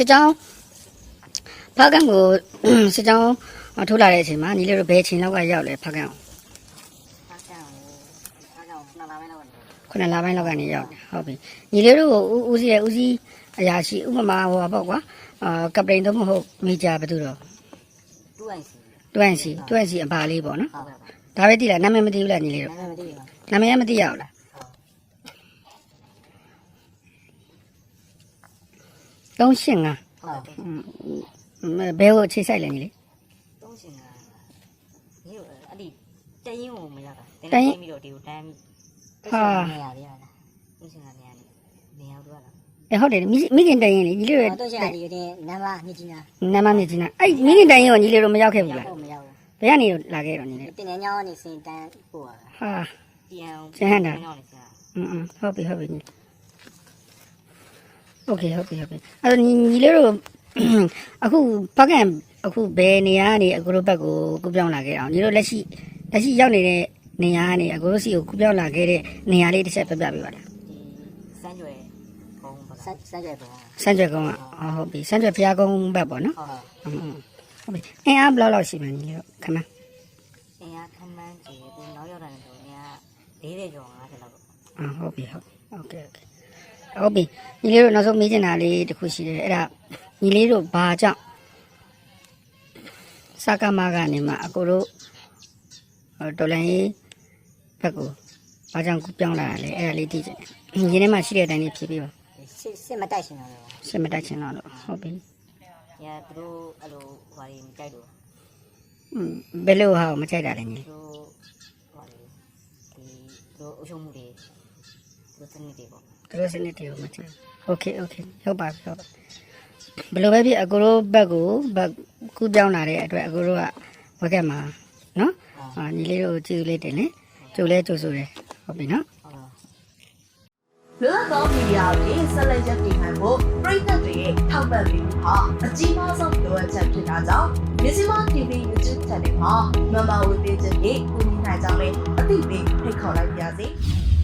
စစ်ကြောင်းဖားကန်ကိုစစ်ကြောင်းထိုးလာတဲ့အချိန်မှာညီလေးတို့ဘယ်အချိန်လောက်ကရောက်လဲဖားကန်ကိုဖားကန်ကိုဖားကန်ကိုနှစ်လပိုင်းလောက်ကနေခုနစ်လပိုင်းလောက်ကနေရောက်တယ်ဟုတ်ပြီညီလေးတို့ကိုဦးဦးစီးရဲ့ဦးစီးအရာရှိဥပမာဟိုပါပေါ့ကွာအာကပတိန်တော့မဟုတ်မိကြဘယ်သူတော့တူအိုင်စီတွန့်စီတွန့်စီအပါလေးပေါ့နော်ဟုတ်ကဲ့ပါဒါပဲသိလားနာမည်မသိဘူးလားညီလေးတို့နာမည်မသိဘူးပါနာမည်ကမသိရဘူးလား သုံးရှင်းငါ ဟုတ်ကဲ့ ဘယ်ကိုအခြေဆိုင်လဲညီလေး သုံးရှင်ကဒီလိုအဲ့ဒီတရင်ကိုမရောက်တာ တရင် ပြီးတော့ဒီကိုတန်း ဟာ နေရရလားသုံးရှင်ကနေရနေရောက်တော့လား အဲဟုတ်တယ်မိမိခင်တိုင်ရင်လေညီလေးတို့ သုံးရှင်ကဒီတဲ့နံပါတ်မြကြီးနာ နာမမြင့်ကြီးနာအဲ့မိခင်တိုင်ရင်ကိုညီလေးတို့မရောက်ခဲ့ဘူးလား ဟုတ်မရောက် ဘယ်ကနေလာခဲ့တော့ညီလေး ဘူးတင်နေညောင်းနေစင်တန်းပို့ရတာ ဟာ ပြန် ကျန်ဟန်တာ ညောင်းနေစင် อืมๆဟုတ်ပြီဟုတ်ပြီညီ โอเคဟုတ်ပြီဟုတ်ပြီအဲ့တော့ညီညီလေးတို့ အခုပတ်ကန်အခုဘယ်နေရာကနေအကူတို့ဘက်ကိုကူပြောင်းလာခဲ့အောင်ညီတို့လက်ရှိလက်ရှိရောက်နေတဲ့နေရာကနေအကူတို့စီကိုကူပြောင်းလာခဲ့တဲ့နေရာလေးတစ်ချက်ပြပြပေးပါလား ဒီစမ်းကြွယ်ဘုံပါလားစမ်းကြွယ်ဘုံ စမ်းကြွယ်ကုန်းကအော်ဟုတ်ပြီစမ်းကြွယ်ဖျားကုန်းဘက်ပေါ့နော် ဟုတ်ဟုတ် อืมๆဟုတ်ပြီအင်းအားဘယ်လောက်လောက်ရှိမှန်းညီလေးတို့ခမန်း အင်အားခမ်းမှန်းကြည့်ဒီနောက်ရောက်တာလည်းဆိုအင်အား40ကျော်50လောက်ပေါ့ အာဟုတ်ပြီဟုတ်โอเคโอเค ဟုတ်ပြီညီလေးတို့နောက်ဆုံးမေးချင်တာလေးတစ်ခုရှိတယ်အဲ့ဒါညီလေးတို့ဘာကြောင့်စကားမကနေမှအကိုတို့ဟိုတော်လိုင်းရေးဘက်ကိုဘာကြောင့်ကူပြောင်းလာတာလဲအဲ့ဒါလေးသိချင်တယ်ညီထဲမှာရှိတဲ့အတိုင်းလေးဖြေပေးပါစစ်စစ်မတိုက်ရှင်တော့လို့စင်မတက်ချင်တော့လို့ဟုတ်ပြီ။ညာသူတို့အဲ့လိုဟွာတွေမကြိုက်လို့อืมဘယ်လိုဟာကိုမကြိုက်တာလဲညီသူတို့ဟွာတွေဒီသူတို့အုပ်ချုပ်မှုတွေ သူတို့စနစ်တွေပေါ့ သူတို့စနစ်တွေကိုမကြိုက်โอเคโอเคဟုတ်ပါပြီဟုတ်ပါဘယ်လိုပဲဖြစ်အကိုတို့ဘက်ကိုဘက်ကူပြောင်းလာတဲ့အတွက်အကိုတို့ကဘက်ကမှာနော် ။ အာညီလေးတို့ကြည့်လေးတင်လေကျိုလဲကျိုဆိုတယ်ဟုတ်ပြီနော် ဟုတ် လွတ်လပ်သောမီဒီယာတွေဆက်လက်ရပ်တည်နိုင်ဖို့ပြည်သက်တွေရဲ့ထောက်ပံ့ပေးမှုဟာအကြီးမားဆုံးလိုအပ်ချက်ဖြစ်တာကြောင့်မြစီမ TV YouTube Channel မှာမမဝေပေးခြင်းဖြင့်ကူညီနိုင်ကြောင်းလည်းအသိပေးဖိတ်ခေါ်လိုက်ပါရစေ။